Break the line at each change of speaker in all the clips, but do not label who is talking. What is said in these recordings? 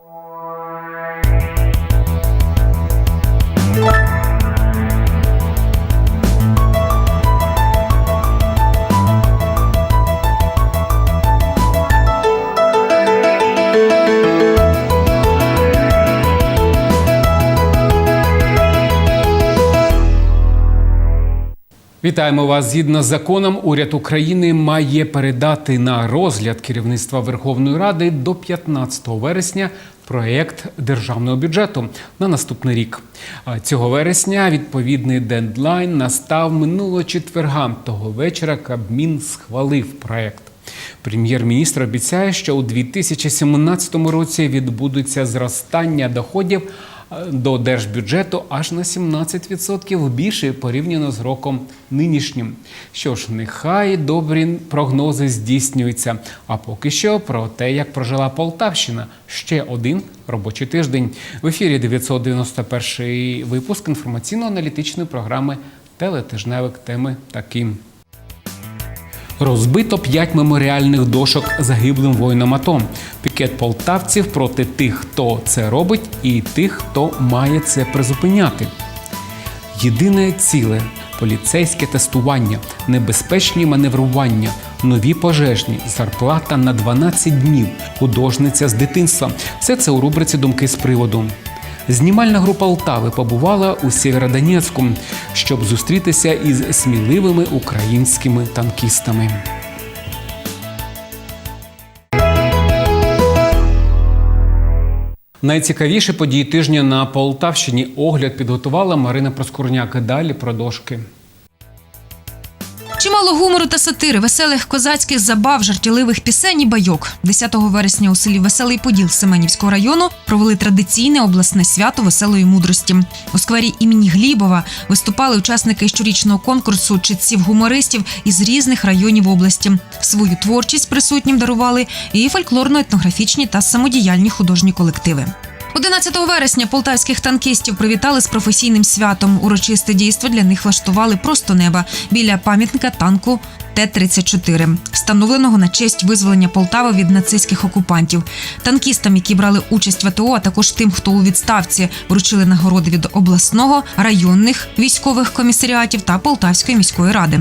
you Вітаємо вас. Згідно з законом, уряд України має передати на розгляд керівництва Верховної Ради до 15 вересня проєкт державного бюджету на наступний рік. Цього вересня відповідний дедлайн настав минулого четверга. Того вечора Кабмін схвалив проєкт. Прем'єр-міністр обіцяє, що у 2017 році відбудеться зростання доходів до держбюджету аж на 17% більше порівняно з роком нинішнім. Що ж, нехай добрі прогнози здійснюються. А поки що про те, як прожила Полтавщина, ще один робочий тиждень. В ефірі 991 випуск інформаційно-аналітичної програми Телетижневик теми такі. Розбито п'ять меморіальних дошок загиблим воїнам АТО. Пікет полтавців проти тих, хто це робить, і тих, хто має це призупиняти. Єдине ціле поліцейське тестування, небезпечні маневрування, нові пожежні, зарплата на 12 днів, художниця з дитинства. Все це у рубриці Думки з приводу. Знімальна група Полтави побувала у Сєвєродонецьку, щоб зустрітися із сміливими українськими танкістами. Найцікавіші події тижня на Полтавщині огляд підготувала Марина Проскурняк. Далі про дошки.
Чимало гумору та сатири, веселих козацьких забав, жартівливих пісень і байок. 10 вересня у селі Веселий Поділ Семенівського району провели традиційне обласне свято веселої мудрості. У сквері імені Глібова виступали учасники щорічного конкурсу читців гумористів із різних районів області. Свою творчість присутнім дарували і фольклорно-етнографічні та самодіяльні художні колективи. 11 вересня полтавських танкістів привітали з професійним святом. Урочисте дійство для них влаштували просто неба біля пам'ятника танку Т-34, встановленого на честь визволення Полтави від нацистських окупантів. Танкістам, які брали участь в АТО, а також тим, хто у відставці вручили нагороди від обласного, районних військових комісаріатів та Полтавської міської ради.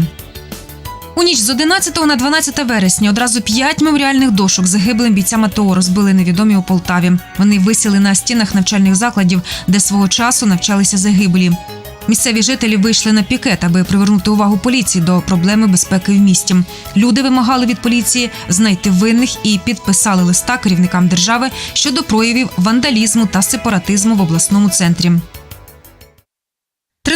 У ніч з 11 на 12 вересня одразу п'ять меморіальних дошок загиблим бійцям АТО розбили невідомі у Полтаві. Вони висіли на стінах навчальних закладів, де свого часу навчалися загиблі. Місцеві жителі вийшли на пікет, аби привернути увагу поліції до проблеми безпеки в місті. Люди вимагали від поліції знайти винних і підписали листа керівникам держави щодо проявів вандалізму та сепаратизму в обласному центрі.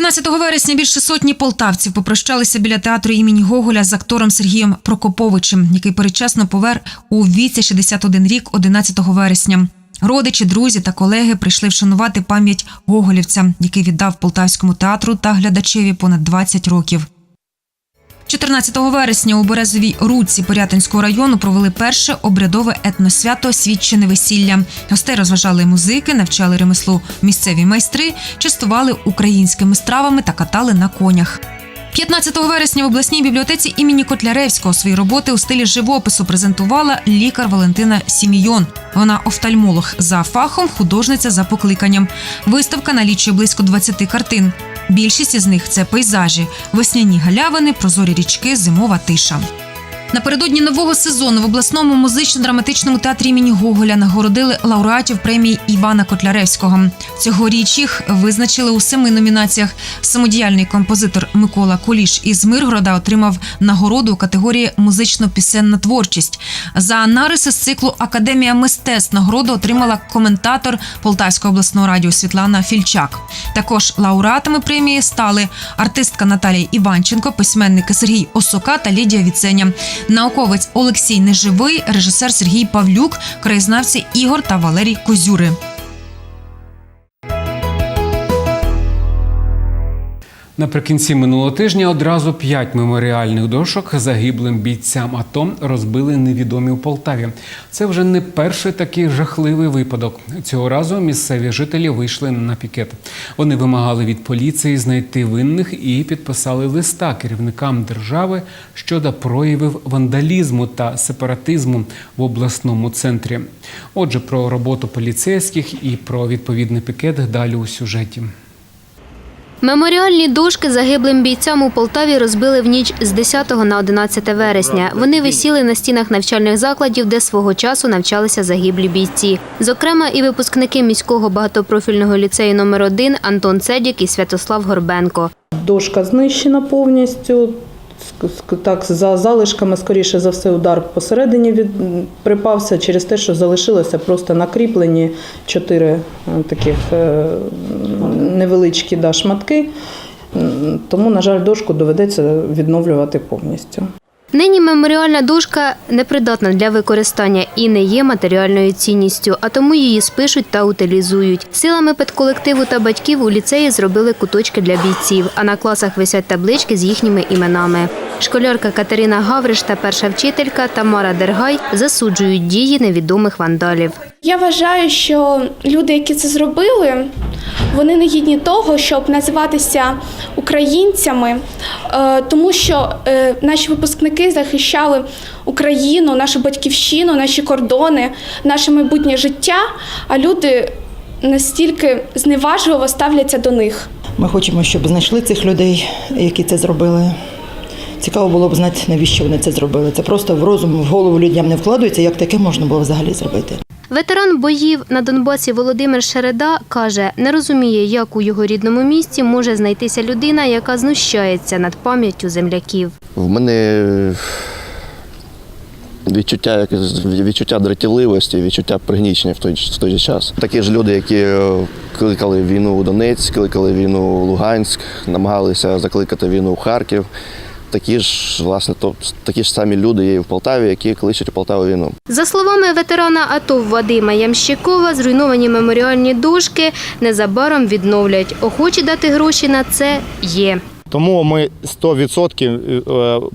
13 вересня більше сотні полтавців попрощалися біля театру імені Гоголя з актором Сергієм Прокоповичем, який передчасно повер у віці 61 рік 11 вересня. Родичі, друзі та колеги прийшли вшанувати пам'ять Гоголівця, який віддав полтавському театру та глядачеві понад 20 років. 14 вересня у Березовій Руці Порятинського району провели перше обрядове етносвято Свідчене весілля. Гостей розважали музики, навчали ремеслу місцеві майстри, частували українськими стравами та катали на конях. 15 вересня в обласній бібліотеці імені Котляревського свої роботи у стилі живопису презентувала лікар Валентина Сімійон. Вона офтальмолог за фахом, художниця за покликанням. Виставка налічує близько 20 картин. Більшість із них це пейзажі, весняні галявини, прозорі річки, зимова тиша. Напередодні нового сезону в обласному музично-драматичному театрі імені Гоголя нагородили лауреатів премії Івана Котляревського. Цьогоріч їх визначили у семи номінаціях. Самодіяльний композитор Микола Куліш із Миргорода отримав нагороду у категорії музично-пісенна творчість. За нариси з циклу Академія мистецтв нагороду отримала коментатор Полтавського обласного радіо Світлана Фільчак. Також лауреатами премії стали артистка Наталія Іванченко, письменники Сергій Осока та Лідія Віценя науковець Олексій Неживий, режисер Сергій Павлюк, краєзнавці Ігор та Валерій Козюри.
Наприкінці минулого тижня одразу п'ять меморіальних дошок загиблим бійцям АТО розбили невідомі у Полтаві. Це вже не перший такий жахливий випадок. Цього разу місцеві жителі вийшли на пікет. Вони вимагали від поліції знайти винних і підписали листа керівникам держави щодо проявів вандалізму та сепаратизму в обласному центрі. Отже, про роботу поліцейських і про відповідний пікет далі у сюжеті.
Меморіальні дошки загиблим бійцям у Полтаві розбили в ніч з 10 на 11 вересня. Вони висіли на стінах навчальних закладів, де свого часу навчалися загиблі бійці. Зокрема, і випускники міського багатопрофільного ліцею номер 1 Антон Цедік і Святослав Горбенко.
Дошка знищена повністю. Так, за залишками, скоріше за все, удар посередині від... припався через те, що залишилося просто накріплені чотири е, таких е, невеличкі да, шматки. Тому, на жаль, дошку доведеться відновлювати повністю.
Нині меморіальна дошка непридатна для використання і не є матеріальною цінністю, а тому її спишуть та утилізують. Силами педколективу та батьків у ліцеї зробили куточки для бійців, а на класах висять таблички з їхніми іменами. Школярка Катерина Гавриш та перша вчителька Тамара Дергай засуджують дії невідомих вандалів.
Я вважаю, що люди, які це зробили, вони не гідні того, щоб називатися українцями, е, тому що е, наші випускники захищали Україну, нашу батьківщину, наші кордони, наше майбутнє життя. А люди настільки зневажливо ставляться до них.
Ми хочемо, щоб знайшли цих людей, які це зробили. Цікаво було б знати, навіщо вони це зробили. Це просто в розум, в голову людям не вкладається, як таке можна було взагалі зробити.
Ветеран боїв на Донбасі Володимир Шереда каже, не розуміє, як у його рідному місті може знайтися людина, яка знущається над пам'яттю земляків.
В мене відчуття, відчуття дратівливості, відчуття пригнічення в той, в той же час. Такі ж люди, які е, кликали війну у Донецьк, кликали війну у Луганськ, намагалися закликати війну у Харків. Такі ж, власне, то, такі ж самі люди є в Полтаві, які кличуть Полтаву війну.
За словами ветерана АТО Вадима Ямщикова, зруйновані меморіальні дошки незабаром відновлять. Охочі дати гроші на це є.
Тому ми 100% е,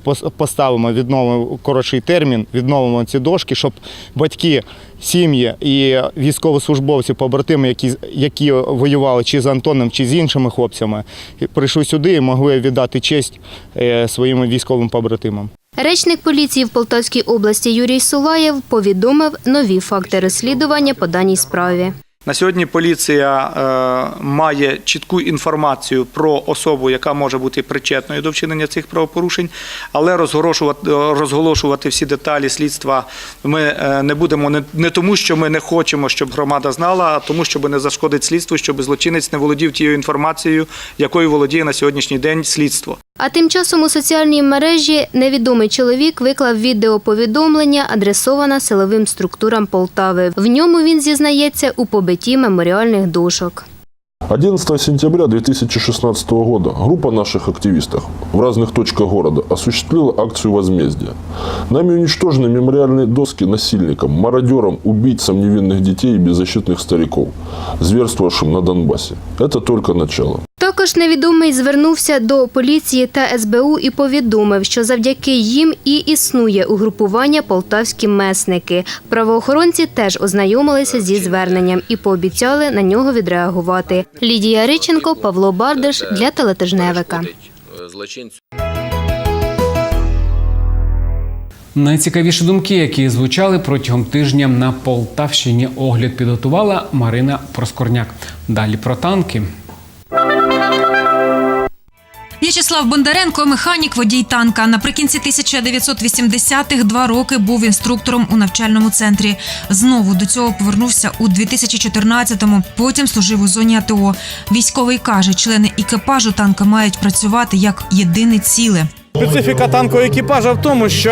пос- поставимо відновимо коротший термін, відновимо ці дошки, щоб батьки, сім'ї і військовослужбовці, побратими, які, які воювали чи з Антоном, чи з іншими хлопцями, прийшли сюди і могли віддати честь е, своїм військовим побратимам.
Речник поліції в Полтавській області Юрій Сулаєв повідомив нові факти розслідування по даній справі.
На сьогодні поліція е, має чітку інформацію про особу, яка може бути причетною до вчинення цих правопорушень, але розголошувати, всі деталі слідства ми е, не будемо не, не тому, що ми не хочемо, щоб громада знала, а тому, щоб не зашкодить слідству, щоб злочинець не володів тією інформацією, якою володіє на сьогоднішній день слідство.
А тим часом у соціальній мережі невідомий чоловік виклав відеоповідомлення, адресоване силовим структурам Полтави. В ньому він зізнається у побитті меморіальних дошок.
11 сентября 2016 года группа наших активистов в разных точках города осуществила акцию возмездия. Нами уничтожены мемориальные доски насильникам, мародерам, убийцам невинных детей и беззащитных стариков, зверствовавшим на Донбассе. Это только начало.
Також невідомий звернувся до поліції та СБУ і повідомив, що завдяки їм і існує угрупування полтавські месники. Правоохоронці теж ознайомилися зі зверненням і пообіцяли на нього відреагувати. Лідія Риченко, Павло Бардиш для телетижневика.
Найцікавіші думки, які звучали протягом тижня на Полтавщині, огляд підготувала Марина Проскорняк. Далі про танки.
В'ячеслав Бондаренко, механік водій танка. Наприкінці 1980-х два роки був інструктором у навчальному центрі. Знову до цього повернувся у 2014-му. Потім служив у зоні АТО. Військовий каже, члени екіпажу танка мають працювати як єдине ціле.
Специфіка танкового екіпажа в тому, що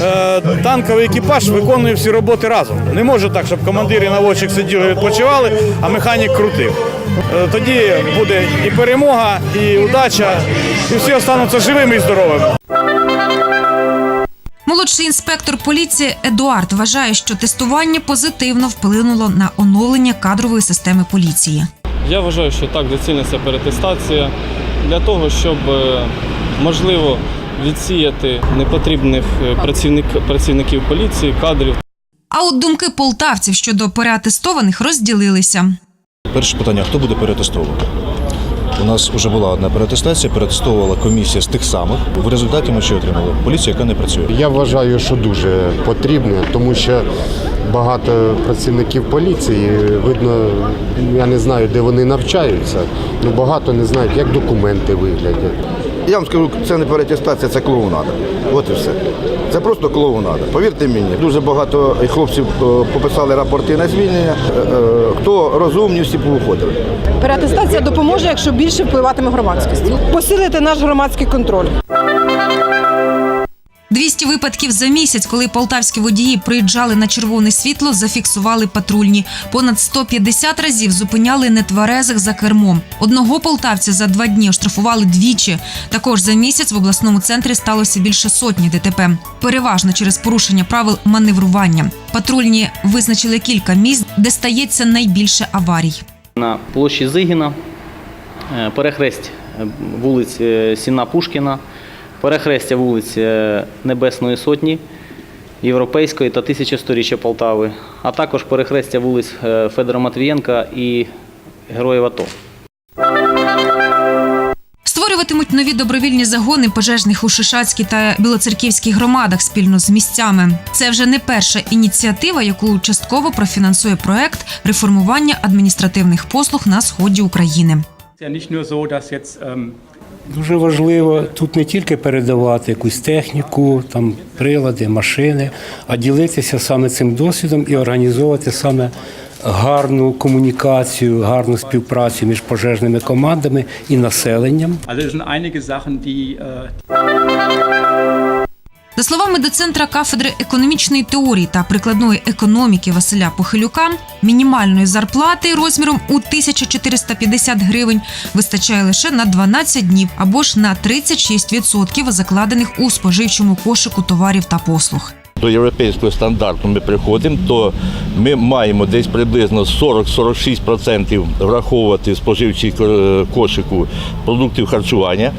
е, танковий екіпаж виконує всі роботи разом. Не може так, щоб командир і наводчик сиділи відпочивали, а механік крутив. Е, тоді буде і перемога, і удача, і всі остануться живими і здоровими.
Молодший інспектор поліції Едуард вважає, що тестування позитивно вплинуло на оновлення кадрової системи поліції.
Я вважаю, що так, доцільна ця перетестація. для того, щоб е, можливо відсіяти непотрібних е, працівник, працівників поліції, кадрів
А от думки полтавців щодо переатестованих розділилися.
Перше питання: хто буде перетестовувати? У нас вже була одна перетестація, перетестовувала комісія з тих самих. В результаті ми ще отримали? Поліція, яка не працює.
Я вважаю, що дуже потрібно, тому що багато працівників поліції, видно, я не знаю, де вони навчаються, ну багато не знають, як документи виглядять.
Я вам скажу, це не перетестація, це клоунада. От і все. Це просто клоунада. Повірте мені, дуже багато хлопців е, пописали рапорти на звільнення. Е, е, Хто розумні, всі повиходили.
Переатестація допоможе, якщо більше впливатиме громадськість. Посилити наш громадський контроль.
200 випадків за місяць, коли полтавські водії приїжджали на червоне світло, зафіксували патрульні. Понад 150 разів зупиняли нетверезих за кермом. Одного полтавця за два дні оштрафували двічі. Також за місяць в обласному центрі сталося більше сотні ДТП. Переважно через порушення правил маневрування. Патрульні визначили кілька місць, де стається найбільше аварій.
на площі Зигіна, е, перехресть е, вулиць е, Сіна Пушкіна, перехрестя вулиць е, Небесної Сотні, Європейської та 1100-річчя Полтави, а також перехрестя вулиць е, Федора Матвієнка і Героїв АТО.
Створюватимуть нові добровільні загони пожежних у Шишацькій та Білоцерківській громадах спільно з місцями. Це вже не перша ініціатива, яку частково профінансує проект реформування адміністративних послуг на сході України.
Дуже важливо тут не тільки передавати якусь техніку, там прилади, машини, а ділитися саме цим досвідом і організовувати саме гарну комунікацію, гарну співпрацю між пожежними командами і населенням.
За словами доцентра кафедри економічної теорії та прикладної економіки Василя Похилюка, мінімальної зарплати розміром у 1450 гривень вистачає лише на 12 днів або ж на 36% закладених у споживчому кошику товарів та послуг.
До європейського стандарту ми приходимо, то ми маємо десь приблизно 40-46% враховувати в споживчий е, кошику продуктів харчування.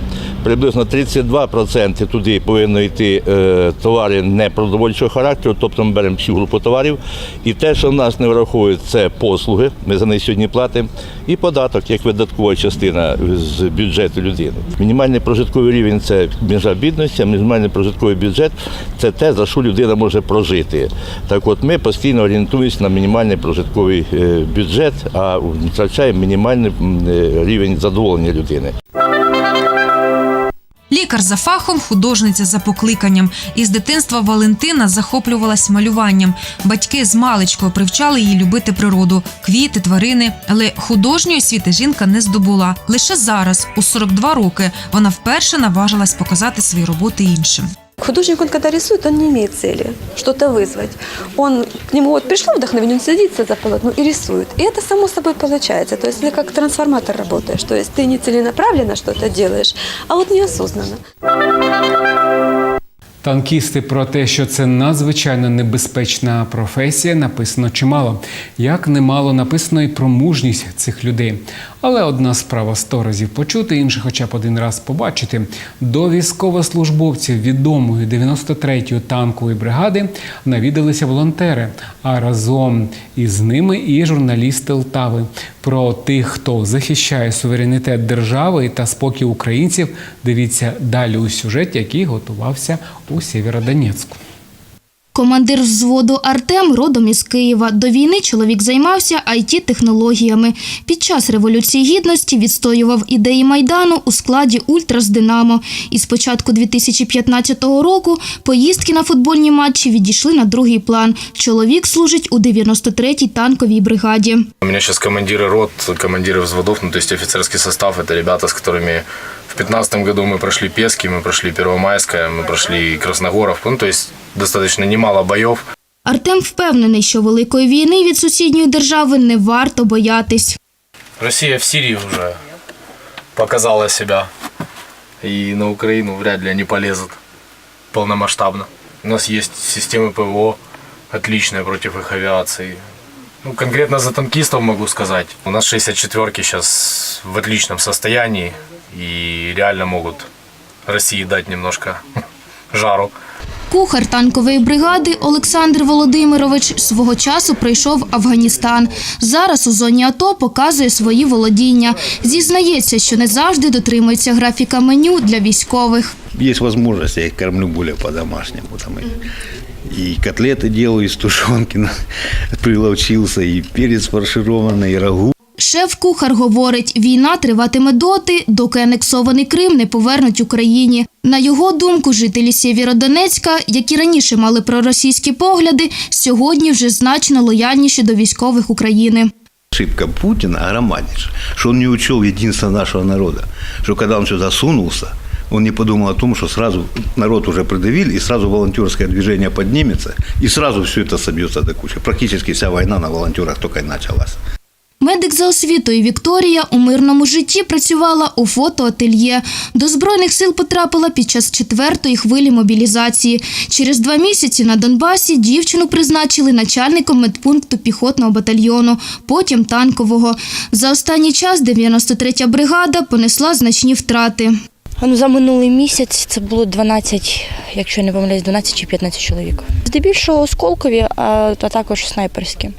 Приблизно 32% туди повинно йти е, товари непродовольчого характеру, тобто ми беремо всю групу товарів. І те, що в нас не враховують, це послуги. Ми за них сьогодні платимо. І податок як видаткова частина з бюджету людини. Мінімальний прожитковий рівень це межа бідності, а мінімальний прожитковий бюджет це те, за що людина може прожити. Так от ми постійно орієнтуємося на мінімальний прожитковий е, бюджет, а втрачаємо мінімальний е, рівень задоволення людини.
Лікар за фахом, художниця за покликанням. Із дитинства Валентина захоплювалась малюванням. Батьки з маличкою привчали її любити природу, квіти, тварини. Але художньої освіти жінка не здобула. Лише зараз, у 42 роки, вона вперше наважилась показати свої роботи іншим.
Художник, он когда рисует, он не имеет цели что-то вызвать. Он к нему вот пришло вдохновение, он садится за полотно и рисует. И это само собой получается. То есть ты как трансформатор работаешь. То есть ты не целенаправленно что-то делаешь, а вот неосознанно.
Танкісти про те, що це надзвичайно небезпечна професія, написано чимало. Як немало написано і про мужність цих людей. Але одна справа сто разів почути, інша хоча б один раз побачити. До військовослужбовців відомої 93-ї танкової бригади навідалися волонтери, а разом із ними і журналісти Лтави. Про тих, хто захищає суверенітет держави та спокій українців, дивіться далі у сюжеті, який готувався у Сєвєродонецьку.
Командир взводу Артем родом із Києва. До війни чоловік займався it технологіями Під час Революції Гідності відстоював ідеї Майдану у складі Ультрас Динамо. І з початку 2015 року поїздки на футбольні матчі відійшли на другий план. Чоловік служить у 93-й танковій бригаді.
У меня сейчас командиры рот, командиры взводов, ну то есть офицерский состав, это ребята, с которыми в 2015 году мы прошли Пески, мы прошли Первомайское, мы прошли Красногоровку, ну то есть достаточно немало боев.
Артем впевнений, що великої війни від сусідньої держави не варто боятись.
Россия в Сирии уже показала себя, и на Украину вряд ли они полезут полномасштабно. У нас есть системы ПВО отличные против их авиации. Ну, конкретно за танкистов могу сказать. У нас 64-ки сейчас в отличном состоянии. и реально могут России дать немножко жару.
Кухар танкової бригади Олександр Володимирович свого часу пройшов Афганістан. Зараз у зоні АТО показує свої володіння. Зізнається, що не завжди дотримується графіка меню для військових.
Есть возможность, я их кормлю более по-домашнему. Там и, и котлеты делаю из тушенки, на- приловчился, и перец фаршированный, рагу.
Шеф-кухар говорить, війна триватиме доти, доки анексований Крим не повернуть Україні. На його думку, жителі Сєвєродонецька, які раніше мали проросійські погляди, сьогодні вже значно лояльніші до військових України.
Ошибка Путина громаднейшая, что он не учел единство нашего народа, что когда он сюда сунулся, он не подумал о том, что сразу народ уже придавили, и сразу волонтерское движение поднимется, и сразу все это собьется до кучи. Практически вся война на волонтерах только и началась.
Медик за освітою Вікторія у мирному житті працювала у фотоательє. До Збройних сил потрапила під час четвертої хвилі мобілізації. Через два місяці на Донбасі дівчину призначили начальником медпункту піхотного батальйону, потім танкового. За останній час 93-я бригада понесла значні втрати.
Ну, за минулий місяць це було 12, якщо не помиляюсь, 12 чи 15 чоловік. Здебільшого осколкові, а також снайперські.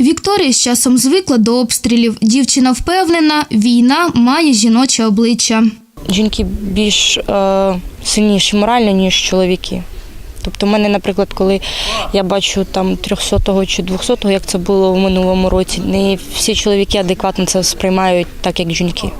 Вікторія з часом звикла до обстрілів. Дівчина впевнена, війна має жіноче обличчя.
Жінки більш е, сильніші морально, ніж чоловіки. Тобто, в мене, наприклад, коли я бачу там 300-го чи 200-го, як це було в минулому році, не всі чоловіки адекватно це сприймають так, як жінки.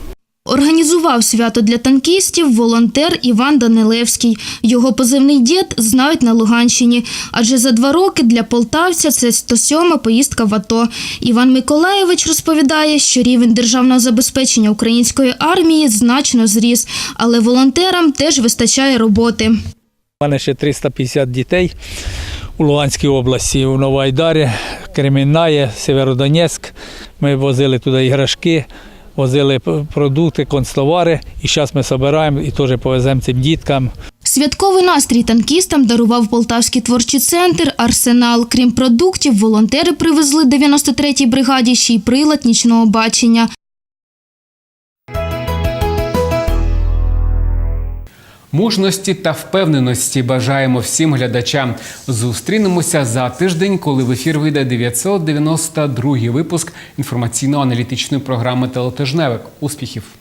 Організував свято для танкістів волонтер Іван Данилевський. Його позивний дід знають на Луганщині, адже за два роки для полтавця це 107-ма поїздка в АТО. Іван Миколаєвич розповідає, що рівень державного забезпечення української армії значно зріс, але волонтерам теж вистачає роботи.
У мене ще 350 дітей у Луганській області, у Новоайдарі, Кремінає, Северодонецьк. Ми возили туди іграшки, возили продукти, концтовари. І зараз ми збираємо і теж повеземо цим діткам.
Святковий настрій танкістам дарував Полтавський творчий центр Арсенал. Крім продуктів, волонтери привезли 93-й бригаді ще й прилад нічного бачення.
Мужності та впевненості бажаємо всім глядачам. Зустрінемося за тиждень, коли в ефір вийде 992 випуск інформаційно-аналітичної програми Телетижневик. Успіхів!